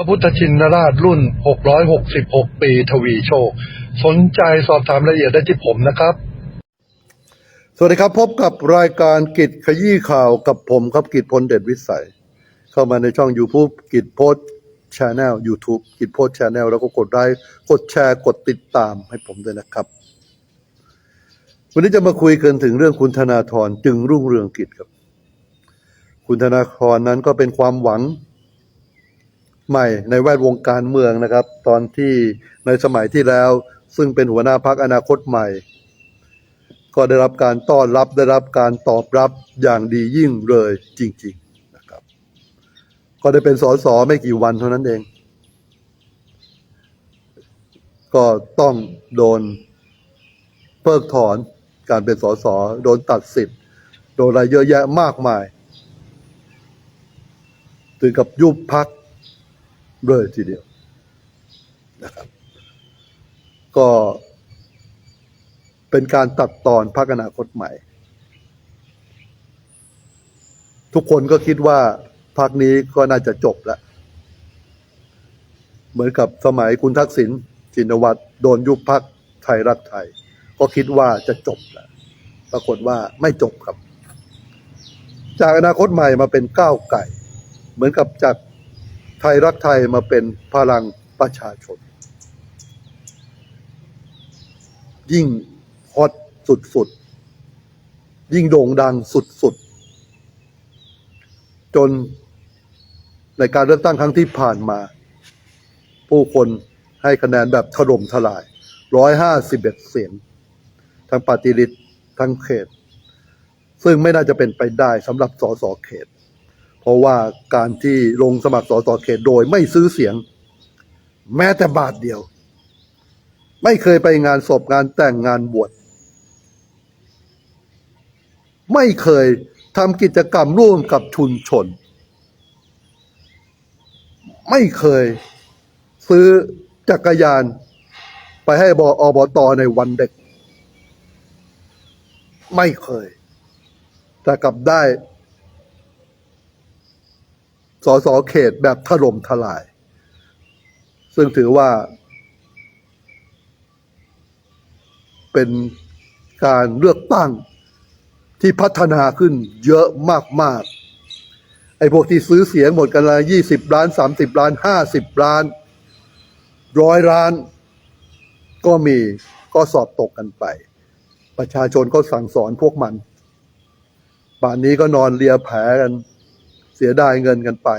พระพุทธชินราชรุ่น 666 ปีทวีโชค สนใจสอบถามรายละเอียดได้ที่ผมนะครับ สวัสดีครับ พบกับรายการกิจขยี้ข่าวกับผมครับกิจพลเดชวิสัย เข้ามาในช่อง YouTube กิจโพสชาแนล YouTube กิจโพสชาแนลแล้วก็กดไลค์กดแชร์กดติดตามให้ผมด้วยนะครับ วันนี้จะมาคุยกันถึงเรื่องคุณธนาธรจึงรุ่งเรืองกิจครับ คุณธนาธรนั้นก็เป็นความหวัง ใหม่ในแวดวงการเมืองนะครับ ตอนที่ในสมัยที่แล้ว ซึ่งเป็นหัวหน้าพักอนาคตใหม่ ก็ได้รับการต้อนรับได้รับการตอบรับอย่างดียิ่งเลยจริง ๆนะครับ ก็ได้เป็นสสไม่กี่วันเท่านั้นเอง ก็ต้องโดนเพิกถอนการเป็นสสโดนตัดสิทธิ์โดนอะไรเยอะแยะมากมายถึงกับยุบพัก เลยทีเดียวนะครับ ก็เป็นการตัดตอนพักอนาคตใหม่ ทุกคนก็คิดว่าพักนี้ก็น่าจะจบแล้ว เหมือนกับสมัยคุณทักษิณชินวัตรโดนยุบพักไทยรักไทย ก็คิดว่าจะจบแล้วปรากฏว่าไม่จบครับ จากอนาคตใหม่มาเป็นก้าวไก่ เหมือนกับจาก ไทยรักไทยมาเป็นพลังประชาชน ยิ่งฮอตสุดๆ ยิ่งโด่งดังสุดๆ จนในการเลือกตั้งครั้งที่ผ่านมา ผู้คนให้คะแนนแบบถล่มทลาย 151 เสียง ทั้งปฏิริษทั้งเขต ซึ่งไม่น่าจะเป็นไปได้สำหรับสสเขต เพราะว่าการที่ลงสมัครสสเขตโดยไม่ซื้อเสียง แม้แต่บาทเดียว ไม่เคยไปงานศพงานแต่งงานบวชไม่เคยทำกิจกรรมร่วมกับชุมชน ไม่เคยซื้อจักรยานไปให้บอบตในวันเด็ก ไม่เคย แต่กลับได้ สสเขตแบบถล่มทลาย ซึ่งถือว่า เป็นการเลือกตั้งที่พัฒนาขึ้นเยอะมาก ๆ ไอ้พวกที่ซื้อเสียงหมดกันละยี่สิบล้านสามสิบล้านห้าสิบล้านร้อยล้าน ก็มีก็สอบตกกันไป ประชาชนก็สั่งสอนพวกมันป่านนี้ก็นอนเลียแผลกัน เสียดายเงินกันไป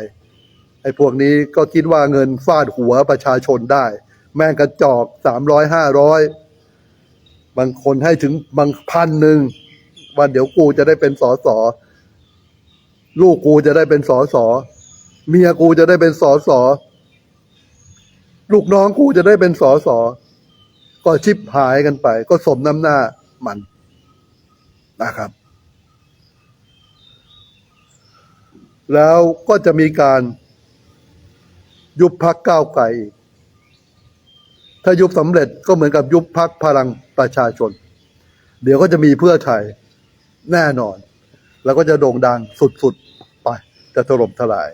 ไอ้พวกนี้ก็คิดว่าเงินฟาดหัวประชาชนได้ แม่งกระจอกสามร้อยห้าร้อยบางคนให้ถึงบางพันหนึ่งว่าเดี๋ยวกูจะได้เป็นสอสอลูกกูจะได้เป็นสอสอเมียกูจะได้เป็นสอสอลูกน้องกูจะได้เป็นสอสอก็ชิบหายกันไป ก็สมน้ำหน้ามันนะครับ แล้วก็จะมีการยุบพักก้าวไกลถ้ายุบสำเร็จก็เหมือนกับยุบพักพลังประชาชน เดี๋ยวก็จะมีเพื่อไทยแน่นอน แล้วก็จะโด่งดังสุดๆ ไปจะถล่มทลาย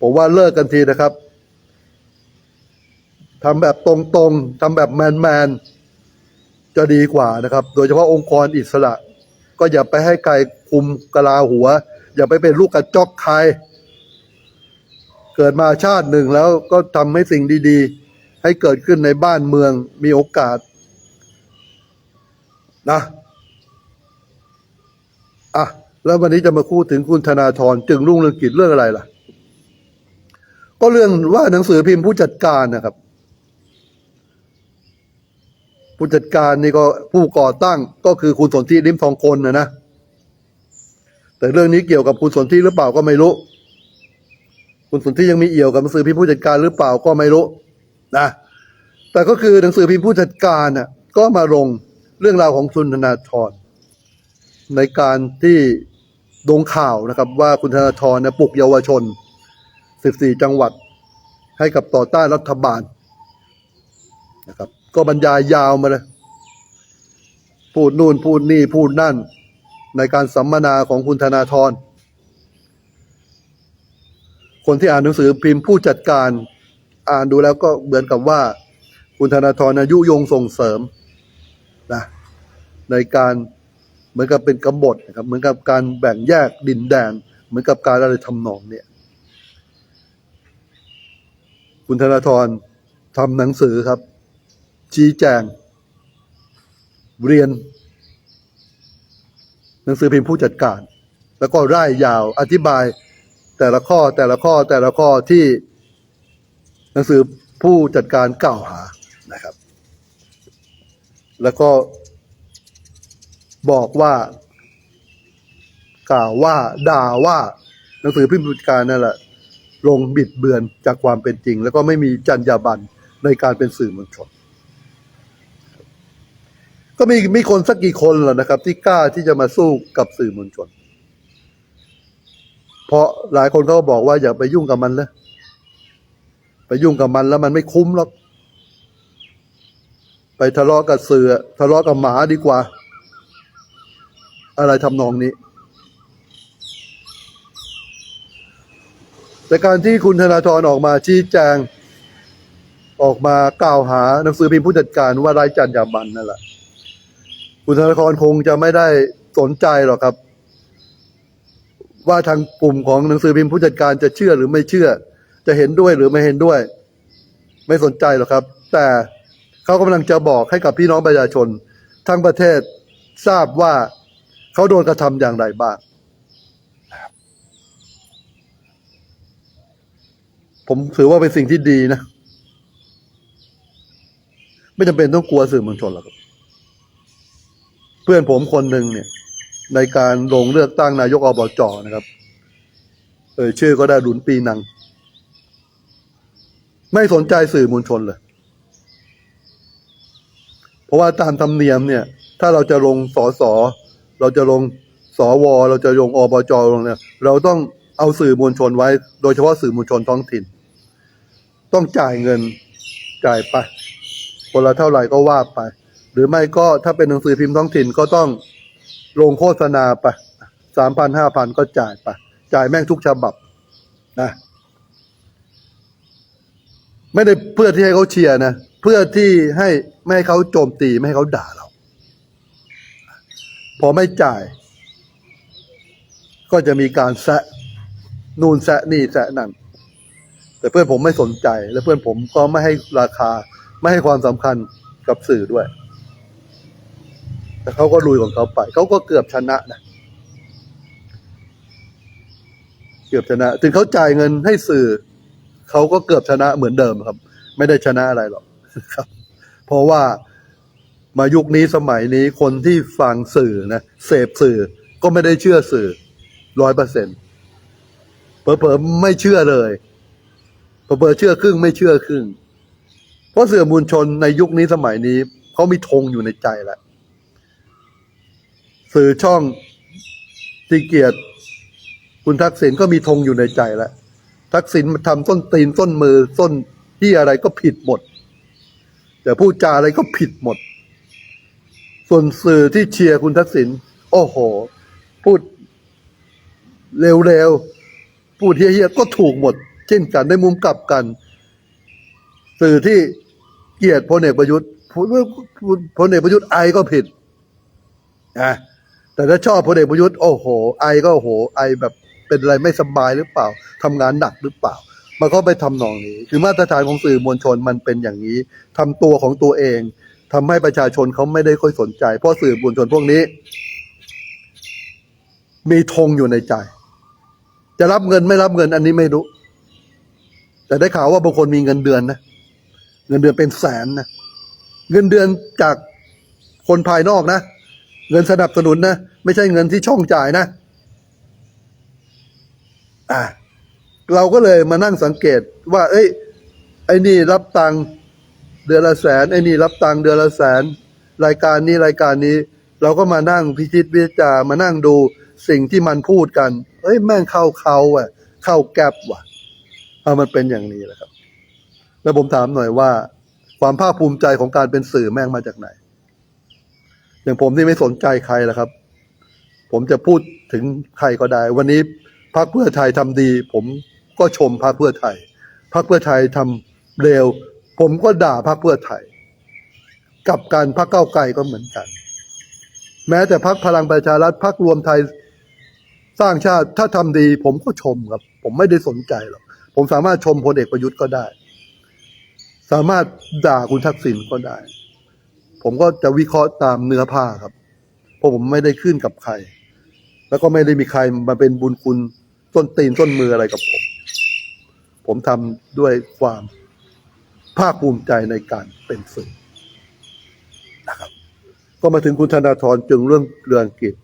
ผมว่าเลิกกันทีนะครับทำแบบตรงๆทำแบบแมนๆ จะดีกว่านะครับ โดยเฉพาะองค์กรอิสระ ก็อย่าไปให้ใครคุมกะลาหัว อย่าไปเป็นลูกกระจอกใคร เกิดมาชาติหนึ่งแล้วก็ทำให้สิ่งดี ๆ ให้เกิดขึ้นในบ้านเมืองมีโอกาส นะอะแล้ววันนี้จะมาพูดถึงคุณธนาธรจึงรุ่งเรืองกิจเรื่องอะไรล่ะ ก็เรื่องว่าหนังสือพิมพ์ผู้จัดการนะครับ ผู้จัดการนี่ก็ผู้ก่อตั้งก็คือคุณสนธิริมทองคนนะนะ แต่เรื่องนี้เกี่ยวกับคุณสนธิหรือเปล่าก็ไม่รู้ คุณสนธิยังมีเอี่ยวกับหนังสือพิมพ์ผู้จัดการหรือเปล่าก็ไม่รู้นะแต่ก็คือหนังสือพิมพ์ผู้จัดการน่ะก็มาลงเรื่องราวของคุณธนาธรในการที่ลงข่าวนะครับ ว่าคุณธนาธรเนี่ยปลุกเยาวชน 14 จังหวัด ให้กับต่อต้านรัฐบาลนะครับ ก็บรรยายยาวมาเลย พูดนู่นพูดนี่พูดนั่น ในการสัมมนาของคุณธนาธรคนที่อ่านหนังสือพิมพ์ผู้จัดการอ่านดูแล้วก็เหมือนกับว่า คุณธนาธรอายุยงส่งเสริมนะในการเหมือนกับเป็นกบฏนะครับเหมือนกับการแบ่งแยกดินแดน เหมือนกับการอะไรทำนองเนี่ยคุณธนาธรทำหนังสือครับ ชี้แจง เรียน หนังสือพิมพ์ผู้จัดการ แล้วก็ร่ายยาวอธิบายแต่ละข้อแต่ละข้อแต่ละข้อที่หนังสือผู้จัดการกล่าวหานะครับ แล้วก็บอกว่ากล่าวว่าด่าว่าหนังสือพิมพ์ผู้จัดการนั่นแหละลงบิดเบือนจากความเป็นจริง แล้วก็ไม่มีจรรยาบรรณในการเป็นสื่อมวลชน ก็มีมีคนสักกี่คนล่ะนะครับ ที่กล้าที่จะมาสู้กับสื่อมวลชน เพราะหลายคนเขาก็บอกว่าอย่าไปยุ่งกับมันเลยไปยุ่งกับมันแล้วมันไม่คุ้มหรอก ไปทะเลาะกับเสือทะเลาะกับหมาดีกว่า อะไรทำนองนี้ แต่การที่คุณธนาธรออกมาชี้แจง ออกมากล่าวหาหนังสือพิมพ์ผู้จัดการว่าไร้จรรยาบรรณนั่นแหละ คุณธนาธรคงจะไม่ได้สนใจหรอกครับ ว่าทางกลุ่มของหนังสือพิมพ์ผู้จัดการจะเชื่อหรือไม่เชื่อ จะเห็นด้วยหรือไม่เห็นด้วย ไม่สนใจหรอกครับ แต่เขากำลังจะบอกให้กับพี่น้องประชาชน ทั้งประเทศทราบว่าเขาโดนกระทำอย่างไรบ้างผมถือว่าเป็นสิ่งที่ดีนะ ไม่จำเป็นต้องกลัวสื่อมวลชนหรอกครับ เพื่อนผมคนหนึ่งเนี่ย ในการลงเลือกตั้งนายกอบจนะครับ เออชื่อก็ได้ดุนปีนัง ไม่สนใจสื่อมวลชนเลย เพราะว่าตามธรรมเนียมเนี่ย ถ้าเราจะลงสอสอเราจะลงสอวอเราจะลงอบจลงเนี่ยเราต้องเอาสื่อมวลชนไว้ โดยเฉพาะสื่อมวลชนท้องถิ่น ต้องจ่ายเงินจ่ายไปคนละเท่าไหร่ก็ว่าไป หรือไม่ก็ถ้าเป็นหนังสือพิมพ์ท้องถิ่นก็ต้องลงโฆษณาไปสามพันห้าพันก็จ่ายไป จ่ายแม่งทุกฉบับนะไม่ได้เพื่อที่ให้เขาเชียร์นะ เพื่อที่ให้ไม่ให้เขาโจมตีไม่ให้เขาด่าเรา พอไม่จ่าย ก็จะมีการแซะนูนแซะนี่แซะนั่น แต่เพื่อนผมไม่สนใจ และเพื่อนผมก็ไม่ให้ราคา ไม่ให้ความสำคัญกับสื่อด้วย แต่เขาก็ลุยของเขาไป เขาก็เกือบชนะนะ เกือบชนะ ถึงเขาจ่ายเงินให้สื่อ เขาก็เกือบชนะเหมือนเดิมครับ ไม่ได้ชนะอะไรหรอกครับ เพราะว่ามายุคนี้สมัยนี้คนที่ฟังสื่อนะเสพสื่อก็ไม่ได้เชื่อสื่อร้อยเปอร์เซ็นต์เผลอๆไม่เชื่อเลยเผลอๆเชื่อครึ่งไม่เชื่อครึ่ง เพราะสื่อมวลชนในยุคนี้สมัยนี้เขามีธงอยู่ในใจแล้ว สื่อช่องที่เกียรติคุณทักษิณก็มีธงอยู่ในใจแล้ว ทักษิณมาทำต้นตีนต้นมือต้นที่อะไรก็ผิดหมดแต่พูดจาอะไรก็ผิดหมด ส่วนสื่อที่เชียร์คุณทักษิณโอ้โห พูดเร็วๆ พูดเฮี้ยๆก็ถูกหมด เช่นกันในมุมกลับกัน สื่อที่เกลียดพลเอกประยุทธ์พูดพลเอกประยุทธ์ไอก็ผิดนะ แต่ถ้าชอบพลเอกประยุทธ์โอ้โห ไอก็โอ้โห ไอแบบเป็นอะไรไม่สบายหรือเปล่าทำงานหนักหรือเปล่า มันก็ไปทำนองนี้ คือมาตรฐานของสื่อมวลชนมันเป็นอย่างนี้ทำตัวของตัวเองทำให้ประชาชนเขาไม่ได้ค่อยสนใจ เพราะสื่อมวลชนพวกนี้ มีธงอยู่ในใจ จะรับเงินไม่รับเงินอันนี้ไม่รู้ แต่ได้ข่าวว่าบางคนมีเงินเดือนนะเงินเดือนเป็นแสนนะเงินเดือนจากคนภายนอกนะ เงินสนับสนุนนะ ไม่ใช่เงินที่ช่องจ่ายนะ อะเราก็เลยมานั่งสังเกตว่า เอ้ย ไอ้นี่รับตังค์เดือนละแสน ไอ้นี่รับตังค์เดือนละแสน รายการนี้รายการนี้ เราก็มานั่งพิจิตพิจารมานั่งดูสิ่งที่มันพูดกัน เอ้ย แม่งเข้าเขาอะ เข้าแก๊บว่ะเอามันเป็นอย่างนี้แหละครับ แล้วผมถามหน่อยว่า ความภาคภูมิใจของการเป็นสื่อแม่งมาจากไหน อย่างผมที่ไม่สนใจใครละครับ ผมจะพูดถึงใครก็ได้ วันนี้พรรคเพื่อไทยทำดี ผมก็ชมพรรคเพื่อไทยพรรคเพื่อไทยทำเร็ว ผมก็ด่าพรรคเพื่อไทย กับการพรรคเก้าไกลก็เหมือนกัน แม้แต่พรรคพลังประชารัฐพรรครวมไทยสร้างชาติถ้าทำดี ผมก็ชมครับ ผมไม่ได้สนใจหรอกผมสามารถชมพลเอกประยุทธ์ก็ได้ สามารถด่าคุณทักษิณก็ได้ ผมก็จะวิเคราะห์ตามเนื้อผ้าครับ เพราะผมไม่ได้ขึ้นกับใคร แล้วก็ไม่ได้มีใครมาเป็นบุญคุณต้นตีนต้นมืออะไรกับผม ผมทำด้วยความภาคภูมิใจในการเป็นสื่อนะครับ ก็มาถึงคุณธนาธรจึงเรื่องเรืองกิจ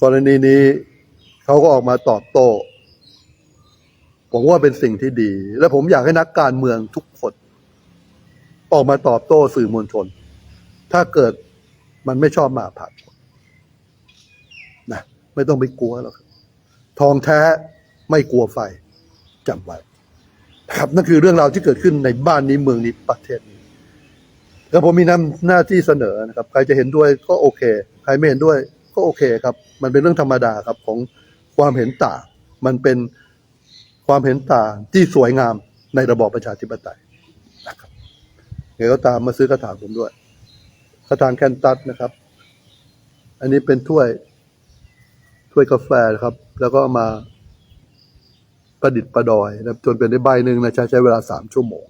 กรณีนี้เขาก็ออกมาตอบโต้ ผมว่าเป็นสิ่งที่ดี และผมอยากให้นักการเมืองทุกคน ออกมาตอบโต้สื่อมวลชน ถ้าเกิดมันไม่ชอบมาผ่านนะไม่ต้องไปกลัวหรอกทองแท้ไม่กลัวไฟจำไว้ครับนั่นคือเรื่องราวที่เกิดขึ้นในบ้านนี้เมืองนี้ประเทศนี้แล้วผมมีนำหน้าที่เสนอนะครับ ใครจะเห็นด้วยก็โอเค ใครไม่เห็นด้วยก็โอเคครับ มันเป็นเรื่องธรรมดาครับของความเห็นต่างมันเป็นความเห็นต่างที่สวยงามในระบอบประชาธิปไตยนะครับไงก็ตามมาซื้อกระถางผมด้วย กระถางแคนตัสนะครับ อันนี้เป็นถ้วย ถ้วยกาแฟครับ แล้วก็มาประดิษฐ์ประดอยนะจนเป็นได้ใบหนึ่งนะใช้ใช้เวลาสามชั่วโมง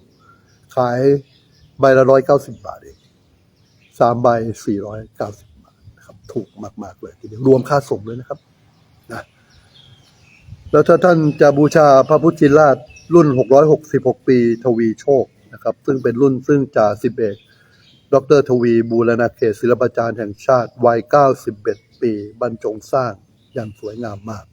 ขายใบละร้อยเก้าสิบบาทเองสามใบสี่ร้อยเก้าสิบบาทนะครับ ถูกมาก ๆ เลยทีเดียวรวมค่าส่งด้วยนะครับนะแล้วถ้าท่านจะบูชาพระพุทธชินราชรุ่น666ปีทวีโชคนะครับ ซึ่งเป็นรุ่นซึ่งจ่าสิบเอก ดรทวีบูรณาเขตศิลปาจารย์แห่งชาติ วัย 91 ปี บรรจงสร้างอย่างสวยงามมาก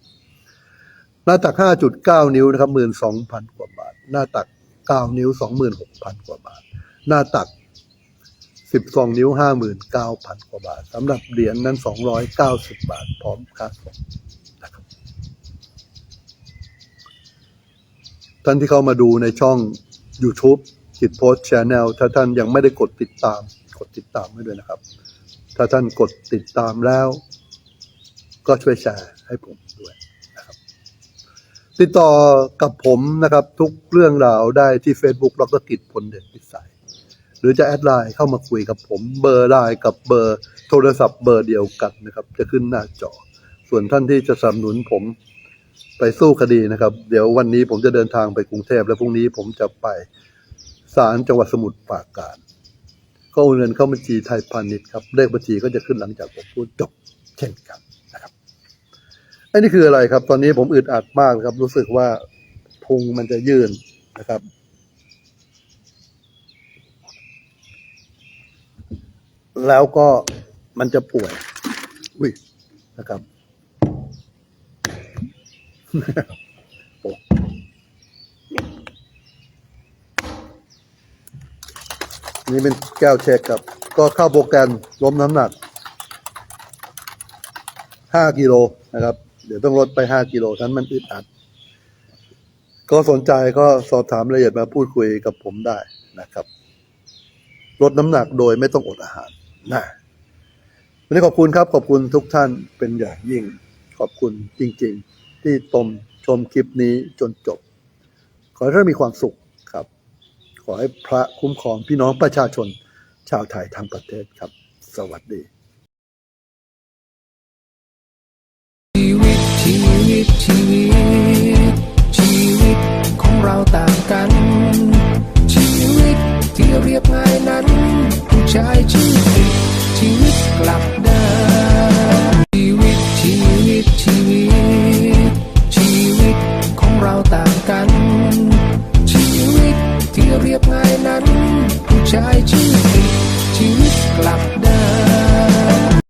หน้าตัก 5.9 นิ้วนะครับ12,000 กว่าบาท หน้าตัก 9 นิ้ว 26,000 กว่าบาท หน้าตัก 12 นิ้ว 59,000 กว่าบาทสำหรับเหรียญนั้น 290 บาท พร้อมค่าส่งนะครับท่านที่เข้ามาดูในช่อง YouTube จิตโพสชแนลถ้าท่านยังไม่ได้กดติดตาม กดติดตามไว้ด้วยนะครับ ถ้าท่านกดติดตามแล้ว ก็ช่วยแชร์ให้ผมด้วยนะครับ ติดต่อกับผมนะครับ ทุกเรื่องราวได้ที่ Facebook ดรกิจพลเด่นพิสัยหรือจะแอดไลน์เข้ามาคุยกับผม เบอร์ไลน์กับเบอร์โทรศัพท์เบอร์เดียวกันนะครับ จะขึ้นหน้าจอ ส่วนท่านที่จะสนับสนุนผมไปสู้คดีนะครับ เดี๋ยววันนี้ผมจะเดินทางไปกรุงเทพและพรุ่งนี้ผมจะไป ศาลจังหวัดสมุทรปราการ ก็โอนเงินเข้าบัญชีไทยพาณิชย์ครับ เลขบัญชีก็จะขึ้นหลังจากผมพูดจบเช่นกันนะครับไอ้นี่คืออะไรครับ ตอนนี้ผมอึดอัดมากครับ รู้สึกว่าพุงมันจะยื่นนะครับ แล้วก็มันจะป่วยอุ้ยนะครับ โอ้ นี่เป็นแก้วเช็คครับ ก็เข้าโปรแกรมล้มน้ำหนักห้ากิโลนะครับ เดี๋ยวต้องลดไปห้ากิโลทั้นมันอึดอัด ก็สนใจก็สอบถามรายละเอียดมาพูดคุยกับผมได้นะครับ ลดน้ำหนักโดยไม่ต้องอดอาหารนะวันนี้ขอบคุณครับ ขอบคุณทุกท่านเป็นอย่างยิ่ง ขอบคุณจริง ๆ ที่ตมชมคลิปนี้จนจบ ขอให้ท่านมีความสุข อให้พระคุ้มครองพี่น้องประชาชนชาวไทยทั้งประเทศครับ สวัสดีชีวิตชีวิตชีวิต